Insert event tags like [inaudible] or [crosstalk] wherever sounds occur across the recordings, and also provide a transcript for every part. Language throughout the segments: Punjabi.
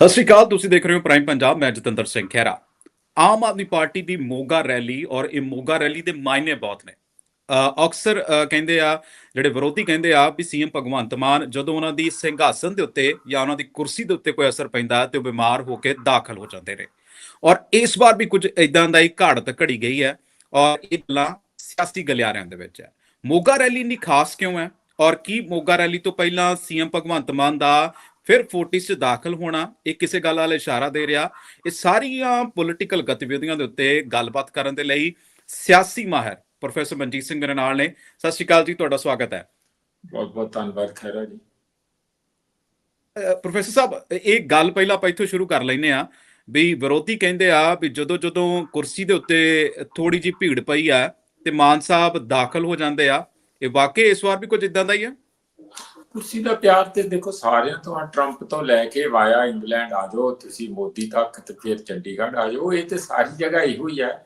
ਸਤਿ ਸ਼੍ਰੀ ਅਕਾਲ, ਤੁਸੀਂ ਦੇਖ ਰਹੇ ਹੋ ਪ੍ਰਾਈਮ ਪੰਜਾਬ ਮੈਂ ਜਤਿੰਦਰ ਸਿੰਘ ਖਹਿਰਾ। ਆਮ ਆਦਮੀ ਪਾਰਟੀ ਦੀ ਮੋਗਾ ਰੈਲੀ ਔਰ ਇਹ ਮੋਗਾ ਰੈਲੀ ਦੇ ਮਾਇਨੇ ਬਹੁਤ ਨੇ। ਅਕਸਰ ਕਹਿੰਦੇ ਆ, ਜਿਹੜੇ ਵਿਰੋਧੀ ਕਹਿੰਦੇ ਆ ਵੀ ਸੀਐਮ ਭਗਵੰਤ ਮਾਨ ਜਦੋਂ ਉਹਨਾਂ ਦੀ ਸਿੰਘਾਸਨ ਦੇ ਉੱਤੇ ਜਾਂ ਉਹਨਾਂ ਦੀ ਕੁਰਸੀ ਦੇ ਉੱਤੇ ਕੋਈ ਅਸਰ ਪੈਂਦਾ ਹੈ ਤੇ ਉਹ ਬਿਮਾਰ ਹੋ ਕੇ ਦਾਖਲ ਹੋ ਜਾਂਦੇ ਨੇ ਔਰ ਇਸ ਵਾਰ ਵੀ ਕੁਝ ਇਦਾਂ ਦਾ ਹੀ ਘਾੜਤ ਘੜੀ ਗਈ ਹੈ ਔਰ ਇਹ ਗੱਲਾਂ ਸਿਆਸੀ ਗਲਿਆਰਿਆਂ ਦੇ ਵਿੱਚ ਹੈ। ਮੋਗਾ ਰੈਲੀ ਇੰਨੀ ਖਾਸ ਕਿਉਂ ਹੈ ਔਰ ਕੀ ਮੋਗਾ ਰੈਲੀ ਤੋਂ ਪਹਿਲਾਂ ਸੀਐਮ ਭਗਵੰਤ ਮਾਨ ਦਾ ਫਿਰ ਫੋਰਟਿਸ 'ਚ ਦਾਖਲ ਹੋਣਾ ਇਹ ਕਿਸੇ ਗੱਲ ਵਾਲ ਇਸ਼ਾਰਾ ਦੇ ਰਿਹਾ। ਇਹ ਸਾਰੀਆਂ ਪੋਲਿਟੀਕਲ ਗਤੀਵਿਧੀਆਂ ਦੇ ਉੱਤੇ ਗੱਲਬਾਤ ਕਰਨ ਦੇ ਲਈ ਸਿਆਸੀ ਮਾਹਿਰ ਪ੍ਰੋਫੈਸਰ ਮਨਜੀਤ ਸਿੰਘ ਮੇਰੇ ਨਾਲ ਨੇ। ਸਤਿ ਸ਼੍ਰੀ ਅਕਾਲ ਜੀ ਤੁਹਾਡਾ ਸਵਾਗਤ ਹੈ। ਬਹੁਤ ਬਹੁਤ ਧੰਨਵਾਦ ਖੈਰਾ ਜੀ। ਪ੍ਰੋਫੈਸਰ ਸਾਹਿਬ ਇਹ ਗੱਲ ਪਹਿਲਾਂ ਆਪਾਂ ਇੱਥੋਂ ਸ਼ੁਰੂ ਕਰ ਲੈਨੇ ਆ ਵੀ ਵਿਰੋਧੀ ਕਹਿੰਦੇ ਆ ਵੀ ਜਦੋਂ ਜਦੋਂ ਕੁਰਸੀ ਦੇ ਉੱਤੇ ਥੋੜੀ ਜੀ ਭੀੜ ਪਈ ਆ ਤੇ ਮਾਨ ਸਾਹਿਬ ਦਾਖਲ ਹੋ ਜਾਂਦੇ ਆ ਇਹ ਵਾਕਈ ਇਸ ਵਾਰ ਵੀ ਕੁਝ ਇਦਾਂ ਦਾ ਹੀ ਆ? ਕੁਰਸੀ ਦਾ ਪਿਆਰ ਤੇ ਦੇਖੋ ਸਾਰਿਆਂ ਤੋਂ ਆ ਟਰੰਪ ਤੋਂ ਲੈ ਕੇ ਵਾਇਆ ਇੰਗਲੈਂਡ ਆ ਜਾਓ, ਤੁਸੀਂ ਮੋਦੀ ਤੱਕ ਤੇ ਫਿਰ ਚੰਡੀਗੜ੍ਹ ਆ ਜਾਓ, ਇਹ ਤੇ ਸਾਰੀ ਜਗ੍ਹਾ ਇਹੋ ਹੀ ਹੈ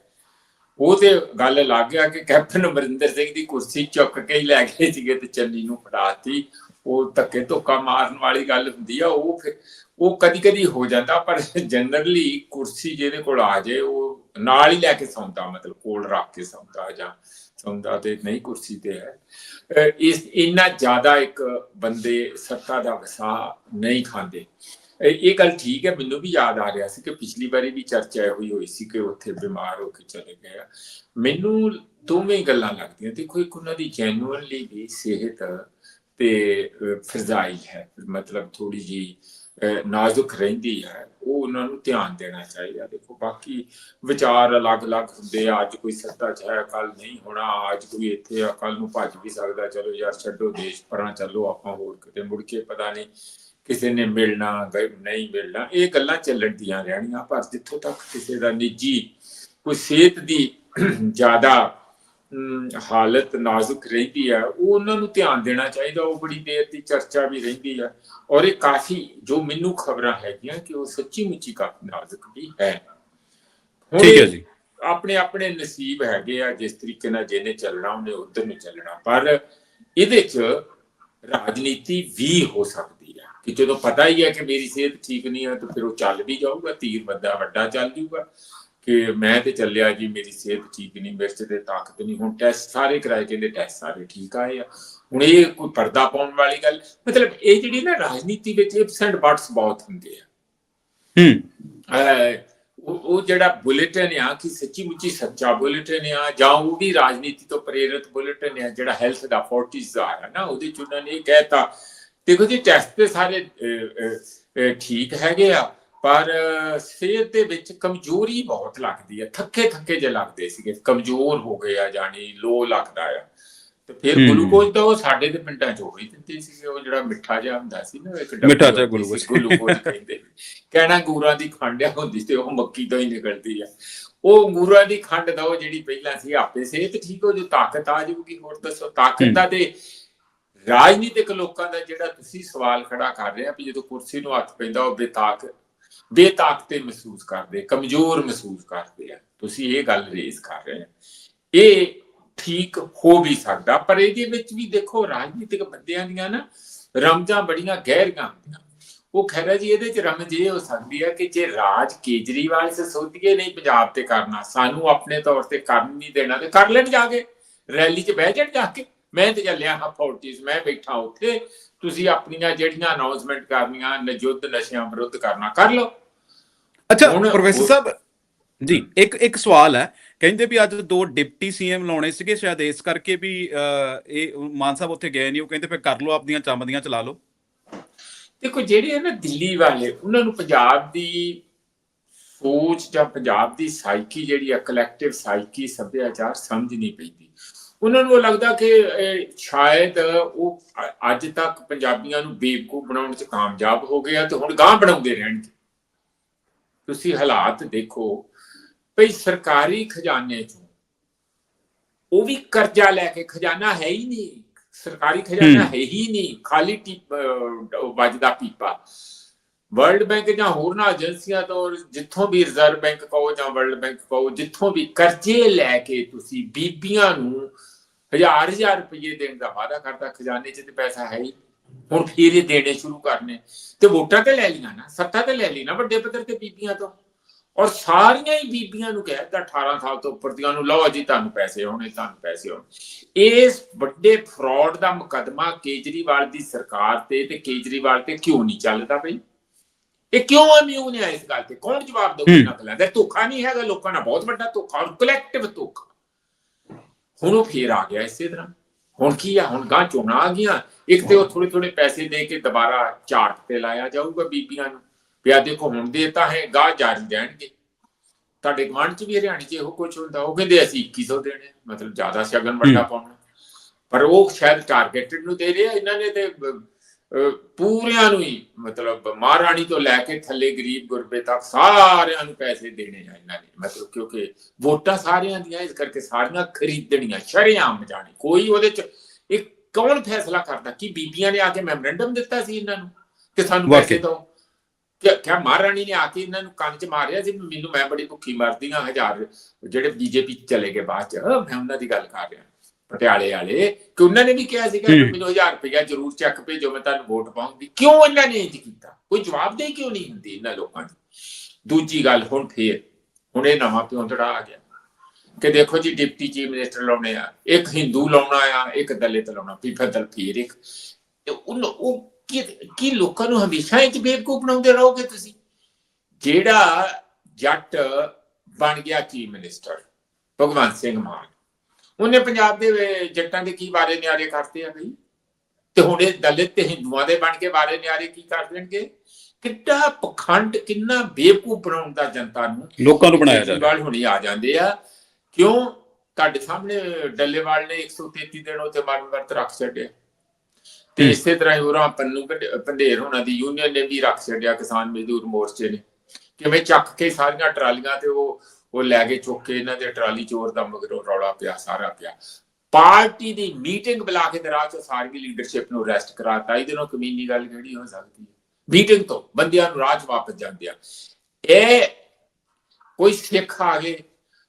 ਉਹ ਤੇ ਗੱਲ ਲੱਗ ਗਿਆ ਕਿ ਕੈਪਟਨ ਅਮਰਿੰਦਰ ਸਿੰਘ ਦੀ ਕੁਰਸੀ ਚੁੱਕ ਕੇ ਹੀ ਲੈ ਗਏ ਸੀਗੇ ਤੇ ਚੰਨੀ ਨੂੰ ਫੜਾਤੀ। ਉਹ ਧੱਕੇ ਧੋਕਾ ਮਾਰਨ ਵਾਲੀ ਗੱਲ ਹੁੰਦੀ ਆ, ਉਹ ਫਿਰ, ਉਹ ਕਦੀ ਕਦੀ ਹੋ ਜਾਂਦਾ, ਪਰ ਜਨਰਲੀ ਕੁਰਸੀ ਜਿਹਦੇ ਕੋਲ ਆ ਜਾਏ, ਉਹ ਨਾਲ ਹੀ ਲੈ ਕੇ ਸੌਂਦਾ, ਮਤਲਬ ਕੋਲ ਰੱਖ ਕੇ ਸੌਂਦਾ ਜਾਂ ਸੌਂਦਾ ਤੇ ਨਹੀਂ ਕੁਰਸੀ ਤੇ ਹੈ। ਇਸ, ਇੰਨਾ ਜ਼ਿਆਦਾ ਇੱਕ ਬੰਦੇ ਸੱਤਾ ਦਾ ਵਸਾ ਨਹੀਂ ਖਾਂਦੇ। ਇਹ ਗੱਲ ਠੀਕ ਹੈ, ਮੈਨੂੰ ਵੀ ਯਾਦ ਆ ਰਿਹਾ ਸੀ ਕਿ ਪਿਛਲੀ ਵਾਰੀ ਵੀ ਚਰਚਾ ਹੋਈ ਹੋਈ ਸੀ ਕਿ ਉੱਥੇ ਬਿਮਾਰ ਹੋ ਕੇ ਚਲੇ ਗਏ ਆ। ਮੈਨੂੰ ਦੋਵੇਂ ਗੱਲਾਂ ਲੱਗਦੀਆਂ। ਦੇਖੋ, ਇੱਕ ਉਹਨਾਂ ਦੀ ਜੈਨੂਅਨਲੀ ਵੀ ਸਿਹਤ ਤੇ ਫਰਜ਼ਾਈ ਹੈ। ਮਤਲਬ ਥੋੜੀ ਜੀ ਨਾਜ਼ੁਕ ਰਹਿੰਦੀ ਹੈ। ਉਹ ਉਹਨਾਂ ਨੂੰ ਧਿਆਨ ਦੇਣਾ ਚਾਹੀਦਾ। ਦੇਖੋ, ਬਾਕੀ ਵਿਚਾਰ ਅਲੱਗ-ਅਲੱਗ ਹੁੰਦੇ ਆ। ਅੱਜ ਕੋਈ ਸੱਤਾ 'ਚ ਹੈ ਕੱਲ ਨਹੀਂ ਹੋਣਾ। ਅੱਜ ਕੋਈ ਇੱਥੇ ਆ ਕੱਲ ਨੂੰ ਭੱਜ ਵੀ ਸਕਦਾ। ਚਲੋ ਯਾਰ, ਛੱਡੋ ਦੇਸ਼ ਪਰਾਂ, ਚੱਲੋ ਆਪਾਂ ਹੋਰ ਕਿਤੇ। ਮੁੜ ਕੇ ਪਤਾ ਨਹੀਂ ਕਿਸੇ ਨੇ ਮਿਲਣਾ ਨਹੀਂ ਮਿਲਣਾ। ਇਹ ਗੱਲਾਂ ਚੱਲਣ ਦੀਆਂ ਰਹਿਣੀਆਂ। ਪਰ ਜਿੱਥੋਂ ਤੱਕ ਕਿਸੇ ਦਾ ਨਿੱਜੀ ਕੋਈ ਸਿਹਤ ਦੀ [clears throat] ਜ਼ਿਆਦਾ ਹਾਲਤ ਨਾਜ਼ੁਕ ਰਹਿੰਦੀ ਹੈ ਉਹ ਉਹਨਾਂ ਨੂੰ ਧਿਆਨ ਦੇਣਾ ਚਾਹੀਦਾ ਉਹ ਬੜੀ ਦੇਰ ਦੀ ਚਰਚਾ ਵੀ ਰਹਿੰਦੀ ਹੈ। ਔਰ ਇਹ ਕਾਫੀ ਜੋ ਮੈਨੂੰ ਖਬਰਾਂ ਹੈਗੀਆਂ ਕਿ ਉਹ ਸੱਚੀ ਮੁੱਚੀ ਕਾਫੀ ਨਾਜ਼ੁਕ ਵੀ ਹੈ। ਠੀਕ ਹੈ ਜੀ। ਆਪਣੇ ਆਪਣੇ ਨਸੀਬ ਹੈਗੇ ਆ ਜਿਸ ਤਰੀਕੇ ਨਾਲ ਜਿਹਨੇ ਚੱਲਣਾ ਉਹਨੇ ਉਧਰ ਨੂੰ ਚੱਲਣਾ। ਪਰ ਇਹਦੇ 'ਚ ਰਾਜਨੀਤੀ ਵੀ ਹੋ ਸਕਦੀ ਹੈ। ਕਿ ਜਦੋਂ ਪਤਾ ਹੀ ਹੈ ਕਿ ਮੇਰੀ ਸਿਹਤ ਠੀਕ ਨਹੀਂ ਹੈ ਤਾਂ ਫਿਰ ਉਹ ਚੱਲ ਵੀ ਜਾਊਗਾ ਤੀਰ ਵੱਡਾ ਵੱਡਾ ਚੱਲ ਜਾਊਗਾ ਕਿ ਮੈਂ ਤੇ ਚੱਲਿਆ ਜੀ ਮੇਰੀ ਸਿਹਤ ਠੀਕ ਨਹੀਂ ਮੇਰੇ ਤੇ ਤਾਕਤ ਨਹੀਂ। ਹੁਣ ਟੈਸਟ ਸਾਰੇ ਕਰਾਏ ਕਹਿੰਦੇ ਟੈਸਟ ਸਾਰੇ ਠੀਕ ਆਏ ਆ। ਹੁਣ ਇਹ ਕੋਈ ਪਰਦਾ ਪਾਉਣ ਵਾਲੀ ਗੱਲ ਮਤਲਬ ਇਹ ਜਿਹੜੀ ਨਾ ਰਾਜਨੀਤੀ ਵਿੱਚ ਇਫਸ ਐਂਡ ਬਟਸ ਬਹੁਤ ਹੁੰਦੇ ਆ। ਹੂੰ। ਉਹ ਜਿਹੜਾ ਬੁਲੇਟਿਨ ਆ ਕਿ ਸੱਚੀ ਮੁੱਚੀ ਸੱਚਾ ਬੁਲੇਟਿਨ ਆ ਜਾਂ ਉਹ ਵੀ ਰਾਜਨੀਤੀ ਤੋਂ ਪ੍ਰੇਰਿਤ ਬੁਲੇਟਿਨ ਆ ਜਿਹੜਾ ਹੈਲਥ ਦਾ 40s ਦਾ ਆ ਨਾ ਉਹਦੇ ਚ ਉਹਨਾਂ ਨੇ ਇਹ ਕਹਿਤਾ ਦੇਖੋ ਜੀ ਟੈਸਟ ਤੇ ਸਾਰੇ ਠੀਕ ਹੈਗੇ ਆ। ਪਰ ਸਿਹਤ ਦੇ ਵਿੱਚ ਕਮਜ਼ੋਰੀ ਬਹੁਤ ਲੱਗਦੀ ਆ ਥੱਕੇ ਥੱਕੇ ਜੇ ਲੱਗਦੇ ਸੀਗੇ। ਕਮਜ਼ੋਰ ਹੋ ਗਏ ਆ ਜਾਨੀ ਲੋ ਲੱਗਦਾ ਆ। ਤੇ ਫਿਰ ਹੂੰ। ਗਲੂਕੋਜ਼ ਤਾਂ ਉਹ ਸਾਡੇ ਦੇ ਪਿੰਡਾਂ ਚ ਹੋ ਹੀ ਦਿੰਦੇ ਸੀਗੇ। ਉਹ ਜਿਹੜਾ ਮਿੱਠਾ ਜਿਹਾ ਹੁੰਦਾ ਸੀ ਨਾ ਇੱਕ ਮਿੱਠਾ ਜਿਹਾ ਸੀ, ਗਲੂਕੋਜ਼। ਗਲੂਕੋਜ਼ ਕਹਿੰਦੇ ਕਹਿਣਾ ਅੰਗੂਰਾਂ ਦੀ ਖੰਡ ਹੁੰਦੀ ਤੇ ਉਹ ਮੱਕੀ ਤੋਂ ਹੀ ਨਿਕਲਦੀ ਆ। ਉਹ ਅੰਗੂਰਾਂ ਦੀ ਖੰਡ ਦਾ ਉਹ ਜਿਹੜੀ ਪਹਿਲਾਂ ਸੀ ਆਪੇ ਸਿਹਤ ਠੀਕ ਹੋ ਜੋ ਤਾਕਤ ਆ ਜਾਊਗੀ ਹੋਰ ਦੱਸੋ ਤਾਕਤ ਦਾ ਤੇ ਰਾਜਨੀਤਿਕ ਲੋਕਾਂ ਦਾ ਜਿਹੜਾ ਤੁਸੀਂ ਸਵਾਲ ਖੜਾ ਕਰ ਰਹੇ ਆ ਵੀ ਜਦੋਂ ਕੁਰਸੀ ਨੂੰ ਹੱਥ ਪੈਂਦਾ ਉਹ ਬੇਤਾਕ ਬੇਤਾਕਤੇ ਮਹਿਸੂਸ ਕਰਦੇ ਕਮਜ਼ੋਰ ਮਹਿਸੂਸ ਕਰਦੇ ਆ। ਤੁਸੀਂ ਇਹ ਗੱਲ ਰੇਜ਼ ਕਰ ਰਹੇ ਆ ਇਹ ਠੀਕ ਹੋ ਵੀ ਸਕਦਾ, ਪਰ ਇਹਦੇ ਵਿੱਚ ਵੀ ਦੇਖੋ ਰਾਜਨੀਤਿਕ ਬੰਦਿਆਂ ਦੀਆਂ ਨਾ ਰਮਜਾਂ ਬੜੀਆਂ ਗਹਿਰੀਆਂ ਹੁੰਦੀਆਂ। ਉਹ ਖੈਰਾ ਜੀ, ਇਹਦੇ ਚ ਰਮਜ ਇਹ ਹੋ ਸਕਦੀ ਹੈ ਕਿ ਜੇ ਰਾਜ ਕੇਜਰੀਵਾਲ ਸੇ ਸੋਧੀਏ ਨਹੀਂ ਪੰਜਾਬ ਤੇ ਕਰਨਾ, ਸਾਨੂੰ ਆਪਣੇ ਤੌਰ ਤੇ ਕਰਨ ਨਹੀਂ ਦੇਣਾ ਤੇ ਕਰ ਲੈਣ ਜਾ ਕੇ, ਰੈਲੀ 'ਚ ਬਹਿ ਜਾਣ ਜਾ ਕੇ। ਮੈਂ ਤੇ ਚੱਲਿਆ ਹਾਂ ਫੋਰਟੀਜ਼ ਮੈਂ ਬੈਠਾ ਉੱਥੇ, ਤੁਸੀਂ ਆਪਣੀਆਂ ਜਿਹੜੀਆਂ ਅਨਾਉਂਸਮੈਂਟ ਕਰਨੀਆਂ, ਨਜੁੱਧ ਨਸ਼ਿਆਂ ਵਿਰੁੱਧ ਕਰਨਾ, ਕਰ ਲਓ। ਅੱਛਾ ਪ੍ਰੋਫੈਸਰ ਸਾਹਿਬ ਜੀ। ਇੱਕ ਇੱਕ ਸਵਾਲ ਹੈ। ਕਹਿੰਦੇ ਵੀ ਅੱਜ ਦੋ ਡਿਪਟੀ ਸੀਐਮ ਲਾਉਣੇ ਸੀਗੇ ਸ਼ਾਇਦ ਇਸ ਕਰਕੇ ਵੀ ਇਹ ਮਾਨ ਸਾਹਿਬ ਉੱਥੇ ਗਏ ਨਹੀਂ। ਉਹ ਕਹਿੰਦੇ ਫਿਰ ਕਰ ਲਓ ਆਪਦੀਆਂ ਚੰਮਦੀਆਂ ਚਲਾ ਲਓ। ਦੇਖੋ ਜਿਹੜੇ ਨਾ ਦਿੱਲੀ ਵਾਲੇ ਉਹਨਾਂ ਨੂੰ ਪੰਜਾਬ ਦੀ ਸੋਚ ਜਾਂ ਪੰਜਾਬ ਦੀ ਸਾਈਕੀ ਜਿਹੜੀ ਆ ਕਲੈਕਟਿਵ ਸਾਈਕੀ ਸੱਭਿਆਚਾਰ ਸਮਝ ਨਹੀਂ ਪੈਂਦੀ। ਉਹਨਾਂ ਨੂੰ ਲੱਗਦਾ ਕਿ ਸ਼ਾਇਦ ਉਹ ਅੱਜ ਤੱਕ ਪੰਜਾਬੀਆਂ ਨੂੰ ਬੇਵਕੂਫ ਬਣਾਉਣ 'ਚ ਕਾਮਯਾਬ ਹੋ ਗਏ ਆ ਤੇ ਹੁਣ ਗਾਂ ਬਣਾਉਂਦੇ ਰਹਿਣਗੇ। ਤੁਸੀਂ ਹਾਲਾਤ ਦੇਖੋ ਭਈ ਸਰਕਾਰੀ ਖਜ਼ਾਨੇ 'ਚੋਂ ਉਹ ਵੀ ਕਰਜ਼ਾ ਲੈ ਕੇ ਖਜ਼ਾਨਾ ਹੈ ਹੀ ਨਹੀਂ ਸਰਕਾਰੀ ਖਜ਼ਾਨਾ ਹੂੰ। ਹੈ ਨਹੀਂ ਖਾਲੀ ਵੱਜਦਾ ਪੀਪਾ ਵਰਲਡ ਬੈਂਕ ਜਾਂ ਹੋਰਨਾਂ ਏਜੰਸੀਆਂ ਤੋਂ ਜਿੱਥੋਂ ਵੀ ਰਿਜ਼ਰਵ ਬੈਂਕ ਕਹੋ ਜਾਂ ਵਰਲਡ ਬੈਂਕ ਕਹੋ ਜਿੱਥੋਂ ਵੀ ਕਰਜ਼ੇ ਲੈ ਕੇ ਤੁਸੀਂ ਬੀਬੀਆਂ ਨੂੰ ਹਜ਼ਾਰ ਹਜ਼ਾਰ ਰੁਪਏ ਦੇਣ ਦਾ ਵਾਅਦਾ ਕਰਦਾ ਖਜ਼ਾਨੇ 'ਚ ਤੇ ਪੈਸਾ ਹੈ ਹੀ ਹੁਣ ਫਿਰ ਇਹ ਦੇਣੇ ਸ਼ੁਰੂ ਕਰਨੇ। ਤੇ ਵੋਟਾਂ ਤੇ ਲੈ ਲਈਆਂ ਨਾ ਸੱਤਾ ਤੇ ਲੈ ਲਈ ਨਾ ਵੱਡੇ ਪੱਧਰ ਤੇ ਬੀਬੀਆਂ ਤੋਂ। ਔਰ ਸਾਰੀਆਂ ਹੀ ਬੀਬੀਆਂ ਨੂੰ ਕਹਿ ਦਿੱਤਾ 18 ਸਾਲ ਤੋਂ ਉੱਪਰ ਦੀਆਂ ਨੂੰ ਲਓ ਜੀ ਤੁਹਾਨੂੰ ਪੈਸੇ ਹੋਣੇ ਤੁਹਾਨੂੰ ਪੈਸੇ ਹੋਣੇ। ਇਸ ਵੱਡੇ ਫਰਾਡ ਦਾ ਮੁਕਦਮਾ ਕੇਜਰੀਵਾਲ ਦੀ ਸਰਕਾਰ ਤੇ ਤੇ ਕੇਜਰੀਵਾਲ ਤੇ ਕਿਉਂ ਨਹੀਂ ਚੱਲਦਾ ਬਈ? ਇਹ ਕਿਉਂ ਇਮਿਊਨ ਹੈ ਇਸ ਗੱਲ ਤੇ? ਕੌਣ ਜਵਾਬ ਦੇਊਗਾ। ਨਕਲਾਂ ਦਾ? ਧੋਖਾ ਨਹੀਂ ਹੈਗਾ ਲੋਕਾਂ ਦਾ ਬਹੁਤ ਵੱਡਾ ਧੋਖਾ ਔਰ ਕਲੈਕਟਿਵ ਧੋਖਾ। ਹੁਣ ਉਹ ਫੇਰ ਆ ਗਿਆ ਇਸੇ ਤਰ੍ਹਾਂ। ਹੁਣ ਕੀ ਆ? ਹੁਣ ਗਾਂ ਚੋਣਾਂ ਆ ਗਈਆਂ। ਇੱਕ ਤੇ ਉਹ ਥੋੜੇ ਥੋੜੇ ਪੈਸੇ ਦੇ ਕੇ ਦੁਬਾਰਾ ਚਾਰਟ ਤੇ ਲਾਇਆ ਜਾਊਗਾ ਬੀਬੀਆਂ ਨੂੰ। ਵੀ ਆ ਦੇਖੋ ਹੁਣ ਦੇ ਤਾਂ ਹੈ ਗਾਂ ਜਾਰੀ ਦੇਣਗੇ। ਤੁਹਾਡੇ ਗਵਾਂਢ ਚ ਵੀ ਹਰਿਆਣੇ ਚ ਇਹੋ ਕੁਝ ਹੁੰਦਾ। ਉਹ ਕਹਿੰਦੇ ਅਸੀਂ 2100 ਦੇਣੇ। ਮਤਲਬ ਜ਼ਿਆਦਾ ਸ਼ਗਨ ਵੱਡਾ ਪਾਉਣਾ। ਪਰ ਉਹ ਸ਼ਾਇਦ ਟਾਰਗੇਟਡ ਨੂੰ ਦੇ ਰਹੇ। ਇਹਨਾਂ ਨੇ ਤੇ ਪੂਰਿਆਂ ਨੂੰ ਹੀ ਮਤਲਬ ਮਹਾਰਾਣੀ ਤੋਂ ਲੈ ਕੇ ਥੱਲੇ ਗਰੀਬ ਗੁਰਬੇ ਤੱਕ ਸਾਰਿਆਂ ਨੂੰ ਪੈਸੇ ਦੇਣੇ ਆ ਇਹਨਾਂ ਨੇ। ਮਤਲਬ ਕਿਉਂਕਿ ਵੋਟਾਂ ਸਾਰਿਆਂ ਦੀਆਂ ਇਸ ਕਰਕੇ ਸਾਰੀਆਂ ਖਰੀਦਣੀਆਂ ਸ਼ਰੇਆਮ ਜਾਣੀ। ਕੋਈ ਉਹਦੇ ਚ ਇੱਕ ਕੌਣ ਫੈਸਲਾ ਕਰਦਾ? ਕਿ ਬੀਬੀਆਂ ਨੇ ਆ ਕੇ ਮੈਮੋਰੈਂਡਮ ਦਿੱਤਾ ਸੀ ਇਹਨਾਂ ਨੂੰ? ਕਿ ਸਾਨੂੰ ਪੈਸੇ। ਦਿਓ। ਕਿ ਮਹਾਰਾਣੀ ਨੇ ਆ ਕੇ ਇਹਨਾਂ ਨੂੰ ਕੰਨ ਚ ਮਾਰਿਆ ਸੀ? ਮੈਨੂੰ ਮੈਂ ਬੜੀ ਭੁੱਖੀ ਮਰਦੀ ਹਾਂ ਹਜ਼ਾਰ ਜਿਹੜੇ ਬੀਜੇਪੀ ਚਲੇ ਗਏ ਬਾਅਦ ਚ। ਮੈਂ ਉਹਨਾਂ ਦੀ ਗੱਲ ਕਰ ਰਿਹਾ। ਪਟਿਆਲੇ ਵਾਲੇ ਕਿ ਉਹਨਾਂ ਨੇ ਵੀ ਕਿਹਾ ਸੀਗਾ। ਮੈਨੂੰ 1000 ਰੁਪਇਆ ਜ਼ਰੂਰ ਚੈੱਕ ਭੇਜੋ ਮੈਂ ਤੁਹਾਨੂੰ ਵੋਟ ਪਾਉਂਗੀ। ਕਿਉਂ ਇਹਨਾਂ ਨੇ ਇੰਜ ਕੀਤਾ? ਕੋਈ ਜਵਾਬਦੇਹੀ ਕਿਉਂ ਨਹੀਂ ਹੁੰਦੀ ਇਹਨਾਂ ਲੋਕਾਂ ਦੀ? ਦੂਜੀ ਗੱਲ ਹੁਣ ਫੇਰ ਹੁਣ ਇਹ ਨਵਾਂ ਪਿਉਂਦੜਾ ਆ ਗਿਆ। ਕਿ ਦੇਖੋ ਜੀ ਡਿਪਟੀ ਚੀਫ ਮਿਨਿਸਟਰ ਲਾਉਣੇ ਆ ਇੱਕ ਹਿੰਦੂ ਲਾਉਣਾ ਆ ਇੱਕ ਦਲਿਤ ਲਾਉਣਾ ਫਿਰ ਦਲ ਫੇਰ ਇੱਕ। ਤੇ ਉਹ ਉਹ ਕੀ ਕੀ ਲੋਕਾਂ ਨੂੰ ਹਮੇਸ਼ਾ ਇਹ ਚ ਬੇਵਕੂਫ ਬਣਾਉਂਦੇ ਰਹੋਗੇ ਤੁਸੀਂ? ਜਿਹੜਾ ਜੱਟ ਬਣ ਗਿਆ ਚੀਫ ਮਿਨਿਸਟਰ ਭਗਵੰਤ ਸਿੰਘ ਮਾਨ। ਉਹਨੇ ਪੰਜਾਬ ਦੇ ਜੱਟਾਂ ਦੇ ਕੀ ਬਾਰੇ ਨਿਆਰੇ ਕਰਤੇ ਆ ਬਈ? ਤੇ ਹੁਣ ਇਹ ਦਲਿਤ ਤੇ ਹਿੰਦੂਆਂ ਦੇ ਬਣ ਕੇ ਬਾਰੇ ਨਿਆਰੇ ਕੀ ਕਰ ਦੇਣਗੇ? ਕਿੱਡਾ ਪਖੰਡ ਕਿੰਨਾ ਬੇਵਕੂਫ ਬਣਾਉਂਦਾ ਜਨਤਾ ਨੂੰ ਲੋਕਾਂ ਨੂੰ ਬਣਾਇਆ ਜਾ ਰਿਹਾ। ਹੁਣੀ ਆ ਜਾਂਦੇ ਆ। ਕਿਉਂ? ਤੁਹਾਡੇ ਸਾਹਮਣੇ ਡੱਲੇਵਾਲ ਨੇ 133 ਦਿਨ ਉੱਤੇ ਮਰਨ ਵਰਤ ਰੱਖ ਛੱਡਿਆ। ਤੇ। ਇਸੇ ਤਰ੍ਹਾਂ ਹੀ ਹੋਰਾਂ ਪੰਨੂ ਭੰਡੇਰ ਹੋਣਾ ਦੀ ਯੂਨੀਅਨ ਨੇ ਵੀ ਰੱਖ ਛੱਡਿਆ ਕਿਸਾਨ ਮਜ਼ਦੂਰ ਮੋਰਚੇ ਨੇ। ਕਿਵੇਂ ਚੱਕ ਕੇ ਸਾਰੀਆਂ ਟਰਾਲੀਆਂ ਤੇ ਉਹ ਉਹ ਲੈ ਕੇ ਚੁੱਕ ਕੇ ਇਹਨਾਂ ਦੇ ਟਰਾਲੀ ਚੋਰ ਦਾ ਮਗਰੋਂ ਰੌਲਾ ਪਿਆ ਸਾਰਾ ਪਿਆ। ਪਾਰਟੀ ਦੀ ਮੀਟਿੰਗ ਬੁਲਾ ਕੇ ਦਰਾ ਚ ਸਾਰੀ ਲੀਡਰਸ਼ਿਪ ਨੂੰ ਅਰੈਸਟ ਕਰਾਤਾ। ਇਹਦੇ ਨਾਲ ਕਮੀਨੀ ਗੱਲ ਕਿਹੜੀ ਹੋ ਸਕਦੀ ਹੈ? ਮੀਟਿੰਗ ਤੋਂ ਬੰਦਿਆਂ ਨੂੰ ਰਾਜ ਵਾਪਸ ਜਾਂਦੇ ਆ। ਇਹ ਕੋਈ ਸਿੱਖ ਆ ਗਏ।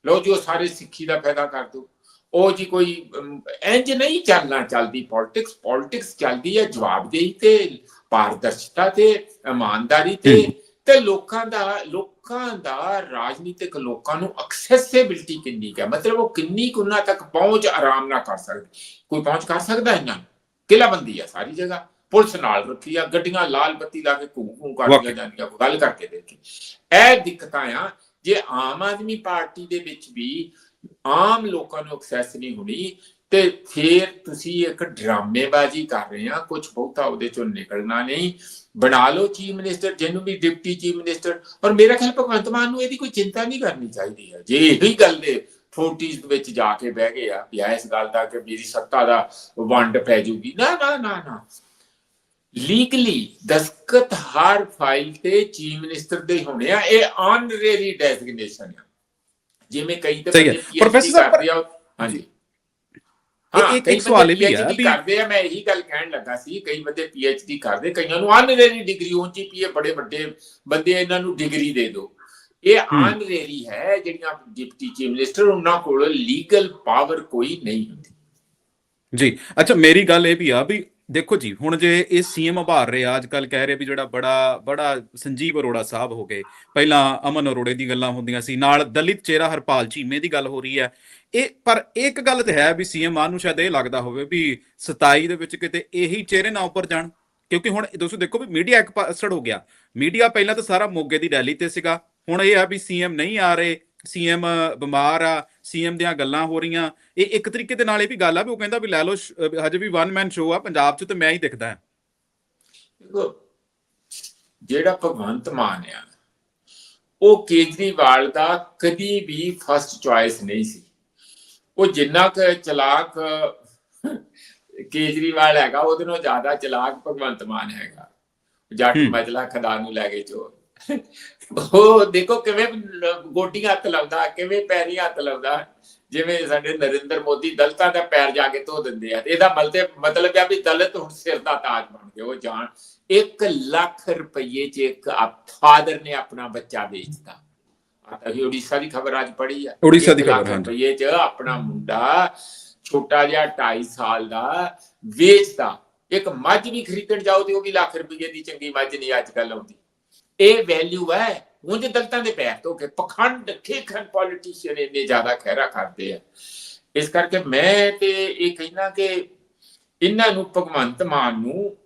ਲੋ ਜੀ ਉਹ ਸਾਰੇ ਸਿੱਖੀ ਦਾ ਫਾਇਦਾ ਕਰ ਦੋ ਉਹ ਜੀ ਕੋਈ ਅਮ, ਇੰਜ ਨਹੀਂ ਚੱਲਣਾ ਚੱਲਦੀ ਪੋਲਿਟਿਕਸ ਪੋਲਿਟਿਕਸ ਚੱਲਦੀ ਹੈ ਜਵਾਬਦੇਹੀ ਤੇ ਪਾਰਦਰਸ਼ਤਾ ਤੇ ਇਮਾਨਦਾਰੀ ਤੇ ਤੇ ਲੋਕਾਂ ਦਾ ਲੋਕਾਂ ਦਾ ਰਾਜਨੀਤਿਕ ਲੋਕਾਂ ਨੂੰ ਐਕਸੈਸਿਬਿਲਟੀ ਕਿੰਨੀ ਹੈ ਮਤਲਬ ਉਹ ਕਿੰਨੀ ਕੁ ਉਹਨਾਂ ਤੱਕ ਪਹੁੰਚ ਆਰਾਮ ਨਾਲ ਕਰ ਸਕਦੇ? ਕੋਈ ਪਹੁੰਚ ਕਰ ਸਕਦਾ ਇਹਨਾਂ ਨੂੰ? ਕਿਲਾਬੰਦੀ ਆ ਸਾਰੀ ਜਗ੍ਹਾ। ਪੁਲਿਸ ਨਾਲ ਰੱਖੀ ਆ ਗੱਡੀਆਂ ਲਾਲ ਬੱਤੀ ਲਾ ਕੇ ਘੂ ਘੂ ਕਰਦੀਆਂ। ਜਾਂਦੀਆਂ ਗੱਲ ਕਰਕੇ ਦੇਖੀ। ਇਹ ਦਿੱਕਤਾਂ ਆ ਜੇ ਆਮ ਆਦਮੀ ਪਾਰਟੀ ਦੇ ਵਿੱਚ ਵੀ ਆਮ ਲੋਕਾਂ ਨੂੰ ਐਕਸੈਸ ਨਹੀਂ ਹੋਣੀ ਤੇ ਫਿਰ ਤੁਸੀਂ ਇੱਕ ਡਰਾਮੇਬਾਜ਼ੀ ਕਰ ਰਹੇ ਆ ਕੁਝ ਬਹੁਤਾ ਉਹਦੇ ਚੋਂ ਨਿਕਲਣਾ ਨਹੀਂ। ਬਣਾ ਲਓ ਚੀਫ ਮਿਨਿਸਟਰ ਜਿਹਨੂੰ ਵੀ ਡਿਪਟੀ ਚੀਫ ਮਿਨਿਸਟਰ ਔਰ ਮੇਰਾ ਖਿਆਲ ਭਗਵੰਤ ਮਾਨ ਨੂੰ ਇਹਦੀ ਕੋਈ ਚਿੰਤਾ ਨਹੀਂ ਕਰਨੀ ਚਾਹੀਦੀ ਹੈ ਜੇ ਇਹੀ ਗੱਲ ਦੇ 40s ਵਿੱਚ ਜਾ ਕੇ ਬਹਿ ਗਏ ਆ ਵੀ ਇਸ ਗੱਲ ਦਾ ਕਿ ਮੇਰੀ ਸੱਤਾ ਦਾ ਵੰਡ ਪੈ ਜੂਗੀ। ਨਾ ਨਾ ਨਾ ਨਾ। ਲੀਗਲੀ ਦਸਕਤ ਹਰ ਫਾਈਲ ਤੇ ਚੀਫ ਮਿਨਿਸਟਰ ਦੇ ਹੋਣੇ ਆ। ਇਹ ਆਨਰੇਰੀ ਡੈਜ਼ਿਗਨੇਸ਼ਨ ਆ। ਜਿਵੇਂ ਕਈ ਤੇ ਪ੍ਰੋਫੈਸਰ ਸਾਹਿਬ, ਹਾਂਜੀ। ਇਹ- ਹਾਂ ਇੱਕ- ਸਵਾਲ ਇਹ ਵੀ ਆ ਵੀ- ਕਰਦੇ ਆ ਮੈਂ ਇਹੀ ਗੱਲ ਕਹਿਣ ਲੱਗਾ ਸੀ ਕਈ ਬੰਦੇ ਪੀਐਚਡੀ ਕਰਦੇ ਕਈਆਂ ਨੂੰ ਆਨਰੇਰੀ ਡਿਗਰੀ ਹੋਂ ਜੀ ਪੀਏ ਬੜੇ ਵੱਡੇ ਬੰਦੇ ਇਹਨਾਂ ਨੂੰ ਡਿਗਰੀ ਦੇ ਦਿਓ ਇਹ ਹੂੰ। ਆਨਰੇਰੀ ਹੈ ਜਿਹੜੀਆਂ ਡਿਪਟੀ ਚੀਫ ਮਿਨਿਸਟਰ ਉਹਨਾਂ ਕੋਲ ਲੀਗਲ ਪਾਵਰ ਕੋਈ ਨਹੀਂ ਹੁੰਦੀ ਜੀ ਅੱਛਾ ਮੇਰੀ ਗੱਲ ਇਹ ਵੀ ਆ ਵੀ ਦੇਖੋ ਜੀ, ਹੁਣ ਜੇ ਇਹ ਸੀਐਮ ਉਭਾਰ ਰਹੇ ਆ ਅੱਜ ਕੱਲ ਕਹਿ ਰਹੇ ਵੀ ਜਿਹੜਾ ਬੜਾ ਬੜਾ ਸੰਜੀਵ ਅਰੋੜਾ ਸਾਹਿਬ ਹੋ ਗਏ। ਪਹਿਲਾਂ ਅਮਨ ਅਰੋੜੇ ਦੀ ਗੱਲਾਂ ਹੁੰਦੀਆਂ ਸੀ, ਨਾਲ ਦਲਿਤ ਚਿਹਰਾ ਹਰਪਾਲ ਚੀਮੇ ਦੀ ਗੱਲ ਹੋ ਰਹੀ ਹੈ। ਇਹ, ਪਰ ਇੱਕ ਗੱਲ ਤੇ ਹੈ ਵੀ ਸੀਐਮ ਮਾਨ ਨੂੰ ਸ਼ਾਇਦ ਇਹ ਲੱਗਦਾ ਹੋਵੇ ਵੀ 27 ਦੇ ਵਿੱਚ ਕਿਤੇ ਇਹੀ ਚਿਹਰੇ ਨਾ ਉੱਪਰ ਜਾਣ। ਕਿਉਂਕਿ ਹੁਣ ਦੋਸਤੋ ਦੇਖੋ ਵੀ ਮੀਡੀਆ ਇੱਕ ਪਾਸੜ ਹੋ ਗਿਆ। ਮੀਡੀਆ ਪਹਿਲਾਂ ਤਾਂ ਸਾਰਾ ਮੋਗੇ ਦੀ ਰੈਲੀ ਤੇ ਸੀਗਾ। ਹੁਣ ਇਹ ਆ ਵੀ ਸੀਐਮ ਨਹੀਂ ਆ ਰਹੇ। ਸੀਐਮ ਬਿਮਾਰ ਆ ਸੀਐਮ ਦੀਆਂ ਗੱਲਾਂ ਹੋ ਰਹੀਆਂ। ਇਹ ਇੱਕ ਤਰੀਕੇ ਦੇ ਨਾਲ ਇਹ ਵੀ ਗੱਲ ਆ ਵੀ ਉਹ ਕਹਿੰਦਾ ਵੀ ਲੈ ਲਓ ਹਜੇ ਵੀ ਵਨ ਮੈਨ ਸ਼ੋਅ ਆ ਪੰਜਾਬ 'ਚ ਤੇ ਮੈਂ ਹੀ ਦਿਖਦਾ ਜਿਹੜਾ ਭਗਵੰਤ ਮਾਨ ਆ ਉਹ ਕੇਜਰੀਵਾਲ ਦਾ ਕਦੀ ਵੀ ਫਸਟ ਚੁਆਇਸ ਨਹੀਂ ਸੀ। ਉਹ ਜਿੰਨਾ ਕੁ ਚਲਾਕ ਕੇਜਰੀਵਾਲ ਹੈਗਾ ਉਹਦੇ ਨਾਲੋਂ ਜ਼ਿਆਦਾ ਚਲਾਕ ਭਗਵੰਤ ਮਾਨ ਹੈਗਾ। ਜੱਟ। ਮਜਲਾ ਖਦਾ ਨੂੰ ਲੈ ਕੇ ਚੋਰ। ਉਹ ਦੇਖੋ ਕਿਵੇਂ ਗੋਟੀਆਂ ਹੱਥ ਲਾਉਂਦਾ ਕਿਵੇਂ ਪੈਰੀ ਹੱਥ ਲਾਉਂਦਾ। ਜਿਵੇਂ ਸਾਡੇ ਨਰਿੰਦਰ ਮੋਦੀ ਦਲਤਾਂ ਦਾ ਪੈਰ ਜਾ ਕੇ ਧੋ ਦਿੰਦੇ ਆ ਇਹਦਾ ਮਤਲਬ ਮਤਲਬ ਹੈ ਵੀ ਦਲਿਤ ਹੁਣ ਸਿਰ ਦਾ ਤਾਜ ਬਣ ਗਏ ਉਹ ਜਾਣ। 1 ਲੱਖ ਰੁਪਏ ਚ ਇੱਕ ਫਾਦਰ ਨੇ ਆਪਣਾ ਬੱਚਾ ਵੇਚਤਾ। ਅਸੀਂ ਉੜੀਸਾ ਦੀ ਖਬਰ ਅੱਜ ਪੜ੍ਹੀ ਆ। ਉੜੀਸਾ ਦੀ ਖਬਰ। ਰੁਪਏ ਚ ਆਪਣਾ ਮੁੰਡਾ ਛੋਟਾ ਜਿਹਾ 2.5 ਸਾਲ ਦਾ ਵੇਚਤਾ। ਇੱਕ ਮੱਝ ਵੀ ਖਰੀਦਣ ਜਾਓ ਤੇ ਉਹ ਵੀ ਲੱਖ ਰੁਪਏ ਦੀ ਚੰਗੀ ਮੱਝ ਨਹੀਂ ਅੱਜ ਕੱਲ ਆਉਂਦੀ। ਇਹ ਵੈਲਿਊ ਹੈ, ਉਂਝ ਦਲਤਾਂ ਦੇ ਪੈਰ ਤੋਂ ਕਿ ਪਖੰਡ ਖੇਖਣ ਪੋਲੀਟੀਸ਼ੀਅਨ ਇੰਨੇ ਜ਼ਿਆਦਾ ਖਹਿਰਾ ਕਰਦੇ ਆ। ਇਸ ਕਰਕੇ ਮੈਂ ਤੇ ਇਹ ਕਹਿਣਾ ਕਿ ਇਹਨਾਂ ਨੂੰ, ਭਗਵੰਤ ਮਾਨ ਨੂੰ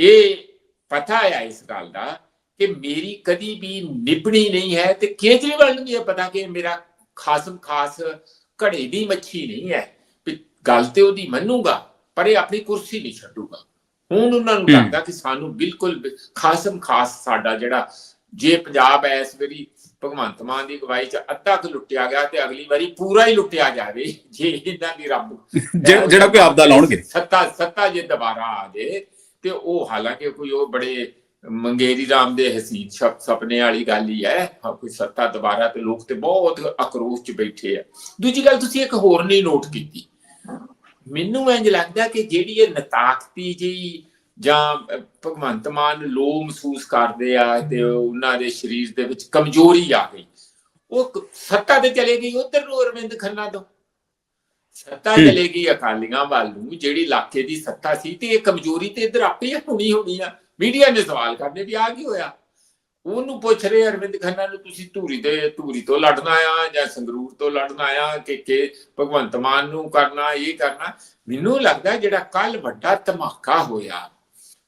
ਇਹ ਪਤਾ ਹੈ ਇਸ ਗੱਲ ਦਾ ਕਿ ਮੇਰੀ ਕਦੀ ਵੀ ਨਿਭਣੀ ਨਹੀਂ ਹੈ ਤੇ ਕੇਜਰੀਵਾਲ ਨੂੰ ਵੀ ਇਹ ਪਤਾ ਕਿ ਮੇਰਾ ਖਾਸਮ ਖਾਸ ਘੜੇ ਦੀ ਮੱਛੀ ਨਹੀਂ ਹੈ। ਵੀ ਗੱਲ ਤੇ ਉਹਦੀ ਮੰਨੂਗਾ, ਪਰ ਇਹ ਆਪਣੀ ਕੁਰਸੀ ਨਹੀਂ ਛੱਡੂਗਾ। ਹੁਣ ਉਹਨਾਂ ਨੂੰ। ਲੱਗਦਾ ਕਿ ਸਾਨੂੰ ਬਿਲਕੁਲ ਖਾਸਮ ਖਾਸ ਸਾਡਾ ਜਿਹੜਾ ਜੇ ਪੰਜਾਬ ਐ ਇਸ ਵਾਰੀ ਭਗਵੰਤ ਮਾਨ ਦੀ ਅਗਵਾਈ ਚ ਅੱਧਾ ਕੁ ਲੁੱਟਿਆ ਗਿਆ ਤੇ ਅਗਲੀ ਵਾਰੀ ਪੂਰਾ ਹੀ ਲੁੱਟਿਆ ਜਾਵੇ ਜੇ ਇਹਨਾਂ ਦੀ ਰੱਬ [laughs] ਜਿਹੜਾ ਕੋਈ ਆਪਦਾ ਲਾਉਣਗੇ। ਸੱਤਾ ਸੱਤਾ ਜੇ ਦੁਬਾਰਾ ਆ ਜੇ ਤੇ ਉਹ ਹਾਲਾਂਕਿ ਕੋਈ ਉਹ ਬੜੇ ਮੰਗੇਰੀ ਰਾਮ ਦੇ ਹਸੀਨ ਸ਼ਬ ਸੁਪਨੇ ਵਾਲੀ ਗੱਲ ਹੀ ਹੈ ਹਾਂ ਕੋਈ ਸੱਤਾ ਦੁਬਾਰਾ ਤੇ ਲੋਕ ਤੇ ਬਹੁਤ ਅਕਰੋਸ਼ ਚ ਬੈਠੇ ਆ। ਦੂਜੀ ਗੱਲ ਤੁਸੀਂ ਇੱਕ ਹੋਰ ਨਹੀਂ ਨੋਟ ਕੀਤੀ। ਮੈਨੂੰ ਇੰਜ ਲੱਗਦਾ ਕਿ ਜਿਹੜੀ ਇਹ ਨਤਾਕਤੀ ਜੀ ਜਾਂ ਭਗਵੰਤ ਮਾਨ ਲੋ ਮਹਿਸੂਸ ਕਰਦੇ ਆ ਤੇ ਉਹਨਾਂ ਦੇ ਸਰੀਰ ਦੇ ਵਿੱਚ ਕਮਜ਼ੋਰੀ ਆ ਗਈ ਉਹ ਸੱਤਾ ਤੇ ਚਲੇ ਗਈ ਉਧਰ ਨੂੰ ਅਰਵਿੰਦ ਖੰਨਾ ਤੋਂ। ਸੱਤਾ। ਚਲੇ ਗਈ ਅਕਾਲੀਆਂ ਵੱਲ ਨੂੰ ਜਿਹੜੀ ਇਲਾਕੇ ਦੀ ਸੱਤਾ ਸੀ ਤੇ ਇਹ ਕਮਜ਼ੋਰੀ ਤੇ ਇਧਰ ਆਪੇ ਹੋਣੀ ਹੋਣੀ ਆ। ਮੀਡੀਆ ਨੇ ਸਵਾਲ ਕਰਨੇ ਵੀ ਆ ਕੀ ਹੋਇਆ? ਉਹਨੂੰ ਪੁੱਛ ਰਹੇ ਅਰਵਿੰਦ ਖੰਨਾ ਨੂੰ ਤੁਸੀਂ ਧੂਰੀ ਦੇ ਧੂਰੀ ਤੋਂ ਲੜਨਾ ਆ ਜਾਂ ਸੰਗਰੂਰ ਤੋਂ ਲੜਨਾ ਆ ਕਿ ਕਿ ਭਗਵੰਤ ਮਾਨ ਨੂੰ ਕਰਨਾ ਇਹ ਕਰਨਾ? ਮੈਨੂੰ ਲੱਗਦਾ ਜਿਹੜਾ ਕੱਲ ਵੱਡਾ ਧਮਾਕਾ ਹੋਇਆ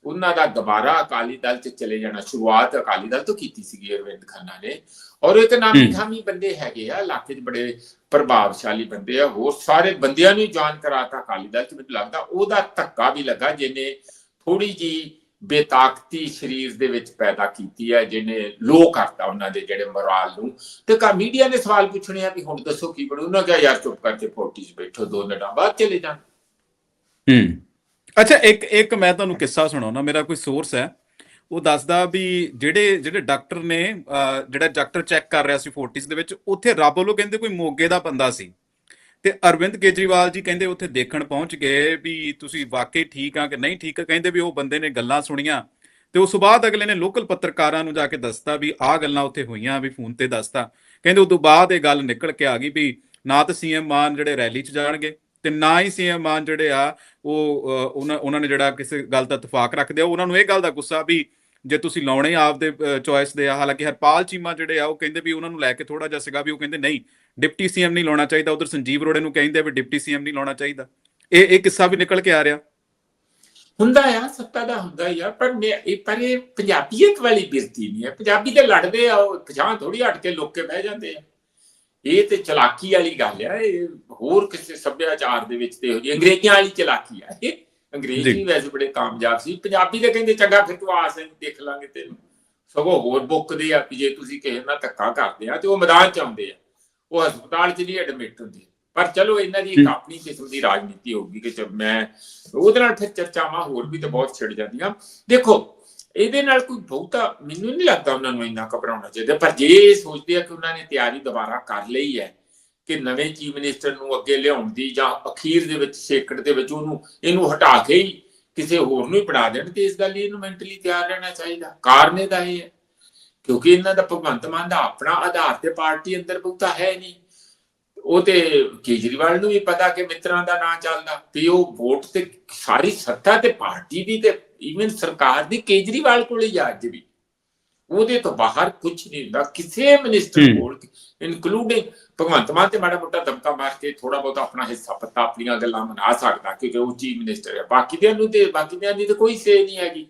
ਉਹਨਾਂ ਦਾ ਦੁਬਾਰਾ ਅਕਾਲੀ ਦਲ ਚ ਚਲੇ ਜਾਣਾ ਸ਼ੁਰੂਆਤ ਅਕਾਲੀ ਦਲ ਤੋਂ ਕੀਤੀ ਸੀਗੀ ਅਰਵਿੰਦ ਖੰਨਾ ਨੇ। ਔਰ ਇੱਕ ਨਾਮੀ ਹਮ। ਥਾਮੀ ਬੰਦੇ ਹੈਗੇ ਆ ਇਲਾਕੇ 'ਚ ਬੜੇ ਪ੍ਰਭਾਵਸ਼ਾਲੀ ਬੰਦੇ ਆ ਹੋਰ ਸਾਰੇ ਬੰਦਿਆਂ ਨੂੰ ਜਾਣ ਕਰਾਤਾ ਅਕਾਲੀ ਦਲ ਚ ਮੈਨੂੰ ਲੱਗਦਾ ਉਹਦਾ ਧੱਕਾ ਵੀ ਲੱਗਾ ਜਿਹਨੇ ਥੋੜੀ ਜੀ ਬੇਤਾਕਤੀ ਸਰੀਰ ਦੇ ਵਿੱਚ ਪੈਦਾ ਕੀਤੀ ਹੈ, ਜਿਹਨੇ ਲੋ ਕਰਤਾ ਉਹਨਾਂ ਦੇ ਜਿਹੜੇ ਮੋਰਾਲ ਨੂੰ। ਤੇ ਕਾ ਮੀਡੀਆ ਨੇ ਸਵਾਲ ਪੁੱਛਣੇ ਆ ਵੀ ਹੁਣ ਦੱਸੋ ਕੀ ਬਣੂ? ਉਹਨਾਂ ਕਿਹਾ, ਯਾਰ ਚੁੱਪ ਕਰਕੇ ਫੋਰਟੀ 'ਚ ਬੈਠੋ, ਦੋ ਮਿੰਟਾਂ ਬਾਅਦ ਚਲੇ ਜਾਣ। ਹੂੰ। ਅੱਛਾ, ਇੱਕ ਇੱਕ ਮੈਂ ਤੁਹਾਨੂੰ ਕਿੱਸਾ ਸੁਣਾਉਣਾ, ਮੇਰਾ ਕੋਈ ਸੋਰਸ ਹੈ। ਉਹ ਦੱਸਦਾ ਵੀ ਜਿਹੜੇ ਜਿਹੜੇ ਡਾਕਟਰ ਨੇ ਜਿਹੜਾ ਡਾਕਟਰ ਚੈੱਕ ਕਰ ਰਿਹਾ ਸੀ ਫੋਰਟਿਸ ਦੇ ਵਿੱਚ, ਉੱਥੇ ਰੱਬ ਵੱਲੋਂ ਕਹਿੰਦੇ ਕੋਈ ਮੋਗੇ ਦਾ ਬੰਦਾ ਸੀ। ਤੇ ਅਰਵਿੰਦ ਕੇਜਰੀਵਾਲ ਜੀ ਕਹਿੰਦੇ ਉੱਥੇ ਦੇਖਣ ਪਹੁੰਚ ਗਏ ਵੀ ਤੁਸੀਂ ਵਾਕਈ ਠੀਕ ਆ ਕਿ ਨਹੀਂ ਠੀਕ? ਆ ਕਹਿੰਦੇ ਵੀ ਉਹ ਬੰਦੇ ਨੇ ਗੱਲਾਂ ਸੁਣੀਆਂ ਤੇ ਉਸ ਤੋਂ ਬਾਅਦ ਅਗਲੇ ਨੇ ਲੋਕਲ ਪੱਤਰਕਾਰਾਂ ਨੂੰ ਜਾ ਕੇ ਦੱਸਤਾ ਵੀ ਆਹ ਗੱਲਾਂ ਉੱਥੇ ਹੋਈਆਂ ਵੀ ਫੋਨ ਤੇ ਦੱਸਤਾ। ਕਹਿੰਦੇ ਉਸ ਤੋਂ ਬਾਅਦ ਇਹ ਗੱਲ ਨਿਕਲ ਕੇ ਆ ਗਈ ਵੀ ਨਾ ਤਾਂ ਸੀਐਮ ਮਾਨ ਜਿਹੜੇ ਰੈਲੀ 'ਚ ਜਾਣਗੇ ਤੇ ਨਾ ਹੀ ਸੀਐਮ ਮਾਨ ਜਿਹੜੇ ਆ ਉਹ ਉਹਨਾਂ ਉਹਨਾਂ ਨੇ ਜਿਹੜਾ ਕਿਸੇ ਗੱਲ ਦਾ ਇਤਫਾਕ ਰੱਖਦੇ ਆ ਉਹਨਾਂ ਨੂੰ ਇਹ ਗੱਲ ਦਾ ਗੁੱਸਾ ਵੀ ਜੇ ਤੁਸੀਂ ਲਾਉਣੇ ਆ ਆਪਦੇ ਚੋਇਸ ਦੇ ਆ, ਹਾਲਾਂਕਿ ਹਰਪਾਲ ਚੀਮਾ ਜਿਹੜੇ ਆ, ਉਹ ਕਹਿੰਦੇ ਵੀ ਉਹਨਾਂ ਨੂੰ ਲੈ ਕੇ ਥੋੜਾ ਜਿਹਾ ਸੀਗਾ ਵੀ ਉਹ ਕਹਿੰਦੇ ਨਹੀਂ, ਡਿਪਟੀ ਸੀਐਮ ਨਹੀਂ ਲਾਉਣਾ ਚਾਹੀਦਾ, ਉਧਰ ਸੰਜੀਵ ਅਰੋੜੇ ਨੂੰ ਕਹਿੰਦੇ ਆ ਵੀ ਡਿਪਟੀ ਸੀਐਮ ਨਹੀਂ ਲਾਉਣਾ ਚਾਹੀਦਾ। ਇਹ ਇਹ ਕਿੱਸਾ ਵੀ ਨਿਕਲ ਕੇ ਆ ਰਿਹਾ? ਹੁੰਦਾ ਆ, ਸੱਤਾ ਦਾ ਹੁੰਦਾ ਹੀ ਆ, ਪਰ ਮੈਂ, ਇਹ, ਪਰ ਇਹ ਪੰਜਾਬੀਅਤ ਵਾਲੀ ਬਿਰਤੀ ਨਹੀਂ ਹੈ ਪੰਜਾਬੀ ਤੇ ਲੜਦੇ ਆ, ਉਹ ਪਛਾਣ ਥੋੜੀ ਹਟ ਕੇ ਲੋਕ ਕੇ ਬਹਿ ਜਾਂਦੇ ਆ। ਇਹ ਤੇ ਚਲਾਕੀ ਵਾਲੀ ਗੱਲ ਆ, ਇਹ ਹੋਰ ਕਿਸੇ ਸੱਭਿਆਚਾਰ ਦੇ ਵਿੱਚ ਤੇ ਇਹੋ ਜਿਹੀ ਅੰਗਰੇਜ਼ੀਆਂ ਵਾਲੀ ਚਲਾਕੀ ਆ। ਇਹ ਅੰਗਰੇਜ਼ੀ ਜੀ। ਵੈਸੇ ਬੜੇ ਕਾਮਯਾਬ ਸੀ। ਪੰਜਾਬੀ ਦੇ ਕਹਿੰਦੇ ਚੰਗਾ ਫਿਰ ਤੂੰ ਆ ਸਹੀ ਦੇਖ ਲਾਂਗੇ ਤੈਨੂੰ। ਸਗੋਂ ਹੋਰ ਬੁੱਕਦੇ ਆ ਕਿ ਜੇ ਤੁਸੀਂ ਕਿਸੇ ਨਾਲ ਧੱਕਾ ਕਰਦੇ ਆ ਤੇ ਉਹ ਮੈਦਾਨ ਚ ਆਉਂਦੇ ਆ। ਉਹ ਹਸਪਤਾਲ ਚ ਨਹੀਂ ਐਡਮਿਟ ਹੁੰਦੇ। ਪਰ ਚਲੋ ਇਹਨਾਂ ਦੀ ਇੱਕ। ਆਪਣੀ ਕਿਸਮ ਦੀ ਰਾਜਨੀਤੀ ਹੋਊਗੀ ਕਿ ਚ- ਮੈਂ ਉਹਦੇ ਨਾਲ ਫਿਰ ਚਰਚਾਵਾਂ ਹੋਰ ਵੀ ਤਾਂ ਬਹੁਤ ਛਿੜ ਜਾਂਦੀਆਂ। ਦੇਖੋ ਇਹਦੇ ਨਾਲ ਕੋਈ ਬਹੁਤਾ ਮੈਨੂੰ ਨਹੀਂ ਲੱਗਦਾ ਉਹਨਾਂ ਨੂੰ ਇੰਨਾ ਘਬਰਾਉਣਾ ਚਾਹੀਦਾ। ਪਰ ਜੇ ਸੋਚਦੇ ਆ ਕਿ ਉਹਨਾਂ ਨੇ ਤਿਆਰੀ ਦੁਬਾਰਾ ਕਰ ਲਈ ਹੈ ਕਿ ਨਵੇਂ ਚੀਫ ਮਿਨਿਸਟਰ ਨੂੰ ਅੱਗੇ ਲਿਆਉਣ ਦੀ ਜਾਂ ਅਖੀਰ ਦੇ ਵਿੱਚ ਸੇਕੜ ਦੇ ਵਿੱਚ ਉਹਨੂੰ, ਇਹਨੂੰ ਹਟਾ ਕੇ ਹੀ ਕਿਸੇ ਹੋਰ ਨੂੰ ਹੀ ਬਣਾ ਦੇਣ ਤੇ ਇਸ ਗੱਲ ਲਈ ਇਹਨੂੰ ਮੈਂਟਲੀ ਤਿਆਰ ਰਹਿਣਾ ਚਾਹੀਦਾ। ਕਾਰਨ ਇਹਦਾ ਇਹ ਹੈ, ਕਿਉਂਕਿ ਇਹਨਾਂ ਦਾ ਭਗਵੰਤ ਮਾਨ ਦਾ ਆਪਣਾ ਆਧਾਰ ਤੇ ਪਾਰਟੀ ਅੰਦਰ ਬਹੁਤਾ ਹੈ ਨਹੀਂ। ਉਹ ਤੇ ਕੇਜਰੀਵਾਲ ਨੂੰ ਵੀ ਪਤਾ ਕਿ ਮਿੱਤਰਾਂ ਦਾ ਨਾਂ ਚੱਲਦਾ ਤੇ ਉਹ ਵੋਟ ਤੇ ਸਾਰੀ ਸੱਤਾ ਤੇ ਪਾਰਟੀ ਦੀ ਤੇ ਈਵਨ ਸਰਕਾਰ ਦੀ ਕੇਜਰੀਵਾਲ ਕੋਲ ਹੀ ਆ ਅੱਜ ਵੀ। ਉਹਦੇ ਤੋਂ ਬਾਹਰ ਕੁਝ ਨਹੀਂ ਹੁੰਦਾ। ਕਿਸੇ ਮਿਨਿਸਟਰ। ਕੋਲ ਇਨਕਲੂਡਿੰਗ ਭਗਵੰਤ ਮਾਨ ਤੇ ਮਾੜਾ ਮੋਟਾ ਦਮਕਾ ਮਾਰ ਕੇ ਥੋੜਾ ਬਹੁਤ ਆਪਣਾ ਹਿੱਸਾ ਪੱਤਾ ਆਪਣੀਆਂ ਗੱਲਾਂ ਮਨਾ ਸਕਦਾ ਕਿਉਂਕਿ ਉਹ ਚੀਫ ਮਿਨਿਸਟਰ ਹੈ ਬਾਕੀ ਦੇ ਨੂੰ ਤੇ ਬਾਕੀ ਦੇ ਦੀ ਤੇ ਕੋਈ ਸੇ ਨਹੀਂ ਹੈਗੀ।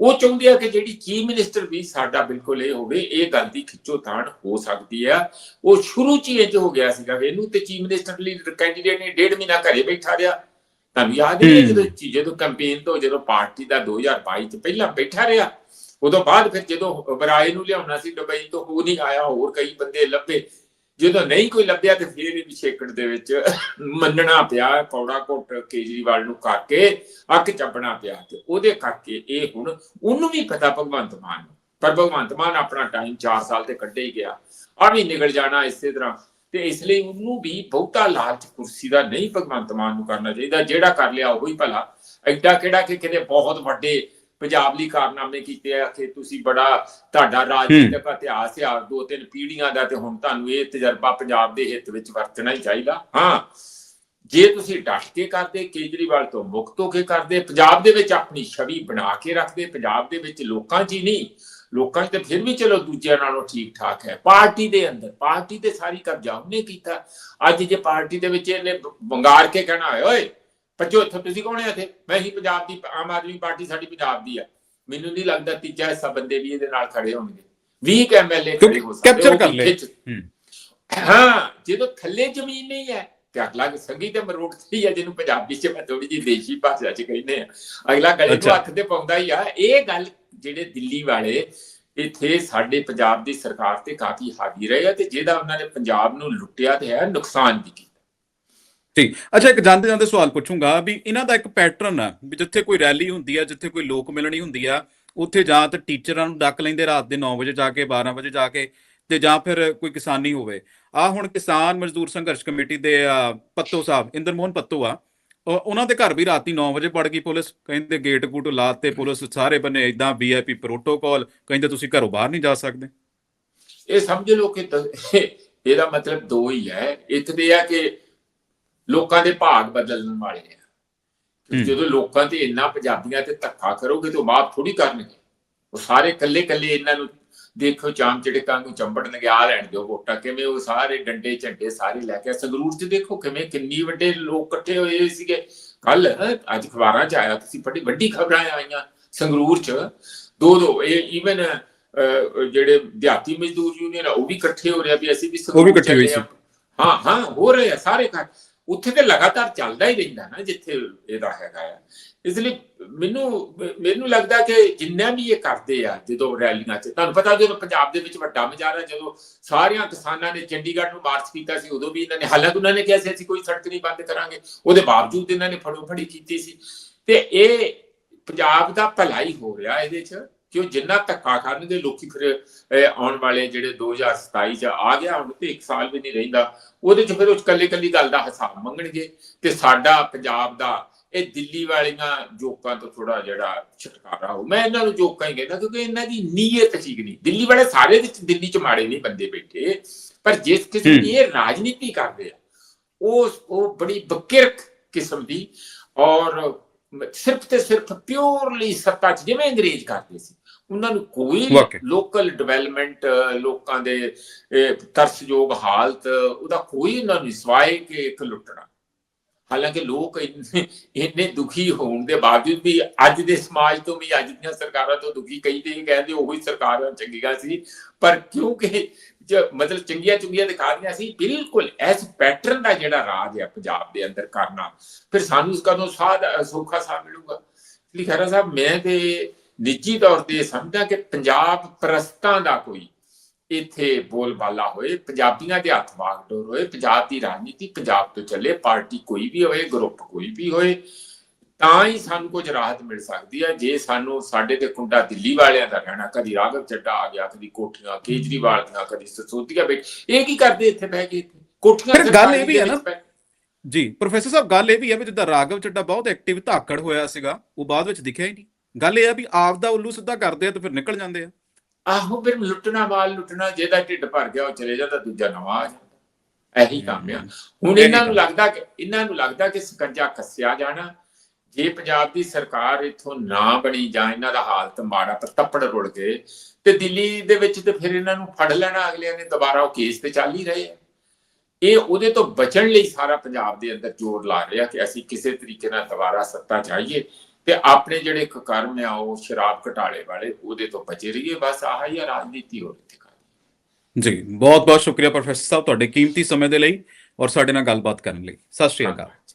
ਉਹ ਚਾਹੁੰਦੇ ਆ ਕਿ ਜਿਹੜੀ ਚੀਫ ਮਿਨਿਸਟਰ ਵੀ ਸਾਡਾ ਬਿਲਕੁਲ ਇਹ ਹੋਵੇ ਇਹ ਗੱਲ ਦੀ ਖਿੱਚੋਤਾਣ ਹੋ ਸਕਦੀ ਆ। ਉਹ ਸ਼ੁਰੂ ਚ ਹੀ ਇੰਜ ਹੋ ਗਿਆ ਸੀਗਾ ਵੀ ਇਹਨੂੰ ਤੇ ਚੀਫ ਮਿਨਿਸਟਰ ਲਈ ਕੈਂਡੀਡੇਟ ਨੇ ਡੇਢ ਮਹੀਨਾ ਘਰੇ ਬੈਠਾ ਰਿਹਾ। ਤੁਹਾਨੂੰ ਯਾਦ ਹੂੰ। ਜਦੋਂ ਜਦੋਂ ਕੈਂਪੇਨ ਤੋਂ ਜਦੋਂ ਪਾਰਟੀ ਦਾ 2022 ਚ ਪਹਿਲਾਂ ਬੈਠਾ ਰਿਹਾ ਉਦੋਂ ਬਾਅਦ ਫਿਰ ਜਦੋਂ ਬਰਾਏ ਨੂੰ ਲਿਆਉਣਾ ਸੀ ਦੁਬਈ ਤੋਂ ਉਹ ਨਹੀਂ ਆਇਆ, ਹੋਰ ਕਈ ਬੰਦੇ ਲੱਭੇ। ਜਦੋਂ ਨਹੀਂ ਕੋਈ ਲੱਭਿਆ ਤੇ ਫਿਰ ਇਹ ਵੀ ਦੇ ਵਿੱਚ ਮੰਨਣਾ ਪਿਆ, ਪੌੜਾ ਘੁੱਟ ਕੇਜਰੀਵਾਲ ਨੂੰ ਕਰਕੇ ਅੱਖ ਚੱਪਣਾ ਪਿਆ ਤੇ ਉਹਦੇ ਕਰਕੇ ਇਹ ਹੁਣ ਉਹਨੂੰ ਵੀ ਪਤਾ ਭਗਵੰਤ ਮਾਨ ਨੂੰ। ਪਰ ਭਗਵੰਤ ਮਾਨ ਆਪਣਾ ਟਾਈਮ 4 ਸਾਲ ਤੇ ਕੱਢੇ ਹੀ ਗਿਆ। ਆ ਵੀ ਨਿਕਲ ਜਾਣਾ ਇਸੇ ਤਰ੍ਹਾਂ। ਤੇ ਇਸ ਲਈ ਉਹਨੂੰ ਵੀ ਬਹੁਤਾ ਲਾਲਚ ਕੁਰਸੀ ਦਾ ਨਹੀਂ ਭਗਵੰਤ ਮਾਨ ਨੂੰ ਕਰਨਾ ਚਾਹੀਦਾ। ਜਿਹੜਾ ਕਰ ਲਿਆ ਉਹ ਹੀ ਭਲਾ। ਐਡਾ ਕਿਹੜਾ ਕਿ ਕਿਤੇ ਬਹੁਤ ਵੱਡੇ ਪੰਜਾਬ ਲਈ ਕਾਰਨਾਮੇ ਕੀਤੇ ਆ ਕਿ ਤੁਸੀਂ ਬੜਾ ਤੁਹਾਡਾ ਰਾਜਨੀਤਿਕ ਇਤਿਹਾਸ ਆ ਦੋ ਤਿੰਨ ਪੀੜ੍ਹੀਆਂ ਦਾ ਤੇ ਹੁਣ ਤੁਹਾਨੂੰ ਇਹ ਤਜਰਬਾ ਪੰਜਾਬ ਦੇ ਹਿੱਤ ਵਿੱਚ ਵਰਤਣਾ ਹੀ ਚਾਹੀਦਾ। ਹਾਂ ਜੇ ਤੁਸੀਂ ਡਟ ਕੇ ਕਰਦੇ ਕੇਜਰੀਵਾਲ ਤੋਂ ਮੁਕਤ ਹੋ ਕੇ ਕਰਦੇ ਪੰਜਾਬ ਦੇ ਵਿੱਚ ਆਪਣੀ ਛਵੀ ਬਣਾ ਕੇ ਰੱਖਦੇ ਪੰਜਾਬ ਦੇ ਵਿੱਚ ਲੋਕਾਂ 'ਚ ਹੀ ਨਹੀਂ ਲੋਕਾਂ 'ਚ ਤਾਂ ਫਿਰ ਵੀ ਚਲੋ ਦੂਜਿਆਂ ਨਾਲੋਂ ਠੀਕ ਠਾਕ ਹੈ। ਪਾਰਟੀ ਦੇ ਅੰਦਰ ਪਾਰਟੀ ਤੇ ਸਾਰੀ ਕਬਜ਼ਾ ਉਹਨੇ ਕੀਤਾ। ਅੱਜ ਜੇ ਪਾਰਟੀ ਦੇ ਵਿੱਚ ਇਹਨੇ ਬੰਗਾਰ ਕੇ ਕਹਿਣਾ ਓਏ ਭੱਜੋ ਇੱਥੋਂ ਤੁਸੀਂ ਕੌਣ ਹੈ ਇੱਥੇ ਮੈਂ ਹੀ ਪੰਜਾਬ ਦੀ ਆਮ ਆਦਮੀ ਪਾਰਟੀ ਸਾਡੀ ਪੰਜਾਬ ਦੀ ਆ। ਮੈਨੂੰ ਨਹੀਂ ਲੱਗਦਾ ਤੀਜਾ ਹਿੱਸਾ ਬੰਦੇ ਵੀ ਇਹਦੇ ਨਾਲ ਖੜੇ ਹੋਣਗੇ। 20 ਐਮਐਲਏ ਖੜੇ ਹੋ ਸਕਦੇ ਕੈਪਚਰ ਕਰ ਖਿੱਚ- ਹੂੰ। ਜਦੋਂ ਥੱਲੇ ਜ਼ਮੀਨ ਨਹੀਂ ਹੈ ਤੇ ਅਗਲਾ ਸੰਗੀ ਤੇ ਮਰੋੜ ਹੀ ਜਿਹਨੂੰ ਪੰਜਾਬੀ ਚ ਮੈਂ ਥੋੜੀ ਜਿਹੀ ਦੇਸ਼ੀ ਭਾਸ਼ਾ ਚ ਕਹਿੰਦੇ ਆ। ਅਗਲਾ ਗਲੇ ਨੂੰ। ਹੱਥ ਤੇ ਪਾਉਂਦਾ ਹੀ ਆ। ਇਹ ਗੱਲ ਜਿਹੜੇ ਦਿੱਲੀ ਵਾਲੇ ਇੱਥੇ ਸਾਡੇ ਪੰਜਾਬ ਦੀ ਸਰਕਾਰ ਤੇ ਕਾਫੀ ਹਾਵੀ ਰਹੇ ਆ ਤੇ ਜਿਹਦਾ ਉਹਨਾਂ ਨੇ ਪੰਜਾਬ ਨੂੰ ਲੁੱਟਿਆ ਤੇ ਹੈ ਨੁਕਸਾਨ ਵੀ ਕੀਤਾ। ਠੀਕ ਅੱਛਾ, ਇੱਕ ਜਾਂਦੇ ਜਾਂਦੇ ਸਵਾਲ ਪੁੱਛੂੰਗਾ ਵੀ ਇਹਨਾਂ ਦਾ ਇੱਕ ਪੈਟਰਨ ਆ ਵੀ ਜਿੱਥੇ ਕੋਈ ਰੈਲੀ ਹੁੰਦੀ ਆ, ਜਿੱਥੇ ਕੋਈ ਲੋਕ ਮਿਲਣੀ ਹੁੰਦੀ ਆ, ਉੱਥੇ ਜਾਂ ਤਾਂ ਟੀਚਰਾਂ ਨੂੰ ਡੱਕ ਲੈਂਦੇ ਰਾਤ ਦੇ 9 ਵਜੇ ਜਾ ਕੇ 12 ਵਜੇ ਜਾ ਕੇ ਤੇ ਜਾਂ ਫਿਰ ਕੋਈ ਕਿਸਾਨੀ ਹੋਵੇ। ਆ ਹੁਣ ਕਿਸਾਨ ਮਜ਼ਦੂਰ ਸੰਘਰਸ਼ ਕਮੇਟੀ ਦੇ ਪੱਤੋ ਸਾਹਿਬ, ਇੰਦਰਮੋਹਨ ਪੱਤੋ ਆ। ਉਹਨਾਂ ਦੇ ਘਰ ਵੀ ਰਾਤੀ 9 ਵਜੇ ਪੜ ਗਈ ਪੁਲਿਸ। ਕਹਿੰਦੇ ਗੇਟ ਗੂਟ ਲਾਤੇ ਪੁਲਿਸ ਸਾਰੇ ਬੰਨੇ ਇਦਾਂ ਵੀਆਈਪੀ ਪ੍ਰੋਟੋਕਾਲ ਕਹਿੰਦੇ ਤੁਸੀਂ ਘਰੋਂ ਬਾਹਰ ਨਹੀਂ ਜਾ ਸਕਦੇ। ਇਹ ਸਮਝ ਲਓ ਕਿ ਇਹਦਾ ਮਤਲਬ ਦੋ ਹੀ ਹੈ। ਇੱਕ ਤੇ ਆ ਕਿ ਲੋਕਾਂ ਦੇ ਭਾਗ ਬਦਲਣ ਵਾਲੇ ਆ। ਜਦੋਂ ਲੋਕਾਂ ਤੇ ਇੰਨਾ ਪੰਜਾਬੀਆਂ ਤੇ ਧੱਕਾ ਕਰੋਗੇ ਤੇ ਉਹ ਮਾਫ ਥੋੜੀ ਕਰਨਗੇ। ਉਹ ਸਾਰੇ ਕੱਲੇ ਕੱਲੇ ਇਹਨਾਂ ਨੂੰ ਦੇਖੋ ਚਾਮ ਚੜਕਾਂ ਨੂੰ ਚੰਬੜਨਗੇ ਆ ਲੈਣ ਦਿਓ ਵੋਟਾਂ। ਕਿਵੇਂ ਉਹ ਸਾਰੇ ਡੰਡੇ ਝੰਡੇ ਸਾਰੇ ਲੈ ਕੇ ਸੰਗਰੂਰ 'ਚ ਦੇਖੋ ਕਿਵੇਂ ਕਿੰਨੀ ਵੱਡੇ ਲੋਕ ਇਕੱਠੇ ਹੋਏ ਸੀਗੇ। ਕੱਲ ਅੱਜ ਅਖਬਾਰਾਂ 'ਚ ਆਇਆ ਤੁਸੀਂ ਬੜੀ ਵੱਡੀ ਖਬਰਾਂ ਆਈਆਂ ਸੰਗਰੂਰ 'ਚ। ਦੋ ਦੋ ਇਹ ਈਵਨ ਜਿਹੜੇ ਦਿਹਾਤੀ ਮਜ਼ਦੂਰ ਯੂਨੀਅਨ ਆ ਉਹ ਵੀ ਇਕੱਠੇ ਹੋ ਰਿਹਾ ਵੀ ਅਸੀਂ ਵੀ ਉਹ ਵੀ ਸੰਗਰੂਰ ਇਕੱਠੇ ਹੋਏ ਆ। ਹਾਂ ਹਾਂ ਹੋ ਰਹੇ ਆ ਸਾਰੇ ਘਰ। ਉੱਥੇ ਤੇ ਲਗਾਤਾਰ ਚੱਲਦਾ ਹੀ ਰਹਿੰਦਾ ਨਾ ਜਿੱਥੇ ਇਹਦਾ ਹੈਗਾ ਆ। ਇਸ ਲਈ ਮੈਨੂੰ ਮੈਨੂੰ ਲੱਗਦਾ ਕਿ ਜਿੰਨਾ ਵੀ ਇਹ ਕਰਦੇ ਆ, ਜਦੋਂ ਰੈਲੀਆਂ 'ਚ, ਤੁਹਾਨੂੰ ਪਤਾ ਜਦੋਂ ਪੰਜਾਬ ਦੇ ਵਿੱਚ ਵੱਡਾ ਮਜ਼ਾਰਾ ਜਦੋਂ ਸਾਰਿਆਂ ਕਿਸਾਨਾਂ ਨੇ ਚੰਡੀਗੜ੍ਹ ਨੂੰ ਮਾਰਚ ਕੀਤਾ ਸੀ, ਉਦੋਂ ਵੀ ਇਹਨਾਂ ਨੇ, ਹਾਲਾਂਕਿ ਉਹਨਾਂ ਨੇ ਕਿਹਾ ਸੀ, ਅਸੀਂ ਕੋਈ ਸੜਕ ਨਹੀਂ ਬੰਦ ਕਰਾਂਗੇ, ਉਹਦੇ ਬਾਵਜੂਦ ਇਹਨਾਂ ਨੇ ਫੜੋ ਫੜੀ ਕੀਤੀ ਸੀ। ਤੇ ਇਹ ਪੰਜਾਬ ਦਾ ਭਲਾਈ ਹੋ ਰਿਹਾ ਇਹਦੇ 'ਚ। ਕਿ ਉਹ ਜਿੰਨਾ ਧੱਕਾ ਕਰਨਗੇ ਲੋਕੀ ਫਿਰ ਆਉਣ ਵਾਲੇ ਜਿਹੜੇ 2027 ਚ ਆ ਗਿਆ ਹੁਣ ਤੇ 1 ਸਾਲ ਵੀ ਨਹੀਂ ਰਹਿੰਦਾ ਉਹਦੇ ਚ ਫਿਰ ਉਹ ਕੱਲੇ ਕੱਲੀ ਗੱਲ ਦਾ ਹਿਸਾਬ ਮੰਗਣਗੇ ਤੇ ਸਾਡਾ ਪੰਜਾਬ ਦਾ ਇਹ ਦਿੱਲੀ ਵਾਲੀਆਂ ਜੋਕਾਂ ਤੋਂ ਥੋੜਾ ਜਿਹੜਾ ਛੁਟਕਾਰਾ ਹੋ ਮੈਂ ਇਹਨਾਂ ਨੂੰ ਜੋਕਾਂ ਹੀ ਕਹਿੰਦਾ ਕਿਉਂਕਿ ਇਹਨਾਂ ਦੀ ਨੀਅਤ ਠੀਕ ਨਹੀਂ। ਦਿੱਲੀ ਵਾਲੇ ਸਾਰੇ ਵਿੱਚ ਦਿੱਲੀ ਚ ਮਾੜੇ ਨਹੀਂ ਬੰਦੇ ਬੈਠੇ ਪਰ ਜਿਸ ਕਿਸਮ ਦੀ ਇਹ ਰਾਜਨੀਤੀ ਕਰਦੇ ਆ ਉਹ ਉਹ ਬੜੀ ਬਕਿਰਕ ਕਿਸਮ ਦੀ ਔਰ ਸਿਰਫ ਤੇ ਸਿਰਫ ਪਿਓਰਲੀ ਸੱਤਾ ਚ ਜਿਵੇਂ ਅੰਗਰੇਜ਼ ਕਰਦੇ ਸੀ। ਉਹਨਾਂ ਨੂੰ ਕੋਈ। ਲੋਕਲ ਡਿਵੈਲਪਮੈਂਟ ਲੋਕਾਂ ਦੇ ਤਰਸਯੋਗ ਹਾਲਤ ਉਹਦਾ ਕੋਈ ਉਹਨਾਂ ਨੂੰ ਸਵਾਏ ਕਿ ਇੱਕ ਲੁੱਟਣਾ। ਹਾਲਾਂਕਿ ਲੋਕ ਇੰਨੇ ਦੁਖੀ ਹੋਣ ਦੇ ਬਾਵਜੂਦ ਵੀ ਅੱਜ ਦੇ ਸਮਾਜ ਤੋਂ ਵੀ ਅੱਜ ਦੀਆਂ ਸਰਕਾਰਾਂ ਤੋਂ ਦੁਖੀ ਕਈ ਇਹ ਕਹਿੰਦੇ ਉਹੀ ਸਰਕਾਰਾਂ ਚੰਗੀਆਂ ਸੀ। ਪਰ ਕਿਉਂਕਿ ਜ- ਮਤਲਬ ਚੰਗੀਆਂ ਚੰਗੀਆਂ ਦਿਖਾਦੀਆਂ ਸੀ ਬਿਲਕੁਲ ਇਸ ਪੈਟਰਨ ਦਾ ਜਿਹੜਾ ਰਾਜ ਹੈ ਪੰਜਾਬ ਦੇ ਅੰਦਰ ਕਰਨਾ। ਫਿਰ ਸਾਨੂੰ ਕਦੋਂ ਸਾਧ ਸੌਖਾ ਸਾਹ ਮਿਲੂਗਾ? ਲਈ ਸਾਹਿਬ ਮੈਂ ਤੇ ਨਿੱਜੀ ਤੌਰ ਤੇ ਸਮਝਦਾ ਕਿ ਪੰਜਾਬ ਪ੍ਰਸਤਾਂ ਦਾ ਕੋਈ ਇੱਥੇ ਬੋਲਬਾਲਾ ਹੋਏ ਪੰਜਾਬੀਆਂ ਦੇ ਹੱਥ ਵਾਗਡੋਰ ਹੋਏ ਪੰਜਾਬ ਦੀ ਰਾਜਨੀਤੀ ਪੰਜਾਬ ਤੋਂ ਚੱਲੇ ਪਾਰਟੀ ਕੋਈ ਵੀ ਹੋਏ ਗਰੁੱਪ ਕੋਈ ਵੀ ਹੋਏ ਤਾਂ ਹੀ ਸਾਨੂੰ ਕੁਝ ਰਾਹਤ ਮਿਲ ਸਕਦੀ ਹੈ। ਜੇ ਸਾਨੂੰ ਸਾਡੇ ਤੇ ਕੁੰਡਾ ਦਿੱਲੀ ਵਾਲਿਆਂ ਦਾ ਰਹਿਣਾ ਕਦੀ ਰਾਘਵ ਚੱਡਾ ਆ ਗਿਆ ਕਦੀ ਕੋਠੀਆਂ ਕੇਜਰੀਵਾਲ ਦੀਆਂ ਕਦੀ ਸਸੋਦੀਆ ਬੈਠ ਇਹ ਕੀ ਕਰਦੇ ਇੱਥੇ ਬਹਿ ਕੇ ਕੋਠੀਆਂ ਫਿਰ ਗੱਲ ਇਹ ਵੀ ਹੈ ਨਾ, ਜੀ ਪ੍ਰੋਫੈਸਰ ਸਾਹਿਬ ਗੱਲ ਇਹ ਵੀ ਹੈ ਵੀ ਜਿੱਦਾਂ ਰਾਘਵ ਚੱਡਾ ਬਹੁਤ ਐਕਟਿਵ ਧਾਕੜ ਹੋਇਆ ਸੀਗਾ ਉਹ ਬਾਅਦ ਵਿੱਚ ਦਿਖਿਆ ਹੀ ਨਹੀਂ। ਗੱਲ ਇਹ ਆ ਵੀ ਆਪ ਦਾ ਉੱਲੂ ਸਿੱਧਾ ਕਰਦੇ ਆ ਤੇ ਫਿਰ ਨਿਕਲ ਜਾਂਦੇ ਆ। ਆਹੋ ਫਿਰ ਲੁੱਟਣਾ ਮਾਲ ਲੁੱਟਣਾ ਜਿਹਦਾ ਢਿੱਡ ਭਰ ਗਿਆ ਉਹ ਚਲੇ ਜਾਂਦਾ ਦੂਜਾ ਨਵਾਂ ਆ ਜਾਂਦਾ। ਇਹੀ ਕੰਮ ਆ। ਹੁਣ ਇਹੀ ਇਹਨਾਂ। ਨੂੰ ਲੱਗਦਾ ਕਿ ਇਹਨਾਂ ਨੂੰ ਲੱਗਦਾ ਕਿ ਸਕੰਜਾ ਕੱਸਿਆ ਜਾਣਾ। ਜੇ ਪੰਜਾਬ ਦੀ ਸਰਕਾਰ ਇਥੋਂ ਨਾ ਬਣੀ ਜਾਂ ਇਹਨਾਂ ਦਾ ਹਾਲਤ ਮਾੜਾ ਪਰ ਤੱਪੜ ਰੁੜ ਗਏ ਤੇ ਦਿੱਲੀ ਦੇ ਵਿੱਚ ਤੇ ਫਿਰ ਇਹਨਾਂ ਨੂੰ ਫੜ ਲੈਣਾ ਅਗਲਿਆਂ ਨੇ ਦੁਬਾਰਾ ਉਹ ਕੇਸ ਤੇ ਚੱਲ ਹੀ ਰਹੇ ਆ। ਇਹ ਉਹਦੇ ਤੋਂ ਬਚਣ ਲਈ ਸਾਰਾ ਪੰਜਾਬ ਦੇ ਅੰਦਰ ਜ਼ੋਰ ਲਾ ਰਿਹਾ ਕਿ ਅਸੀਂ ਕਿਸੇ ਤਰੀਕੇ ਨਾਲ ਦੁਬਾਰਾ ਸੱਤਾ ਚਾਹੀਏ ਤੇ ਆਪਣੇ ਜਿਹੜੇ ਕਰਮ ਆ, ਉਹ ਸ਼ਰਾਬ ਘਟਾਲੇ ਵਾਲੇ, ਉਹਦੇ ਤੋਂ ਬਚੇ ਰਹੀਏ, ਬਸ ਆਹ ਹੀ ਆ, ਰਾਜਨੀਤੀ ਹੋਰ ਇੱਥੇ ਕਾਹਦੀ। ਜੀ ਬਹੁਤ ਬਹੁਤ ਸ਼ੁਕਰੀਆ ਪ੍ਰੋਫੈਸਰ ਸਾਹਿਬ ਤੁਹਾਡੇ ਕੀਮਤੀ ਸਮੇਂ ਦੇ ਲਈ ਔਰ ਸਾਡੇ ਨਾਲ ਗੱਲਬਾਤ ਕਰਨ ਲਈ ਸਤਿ ਸ਼੍ਰੀ ਅਕਾਲ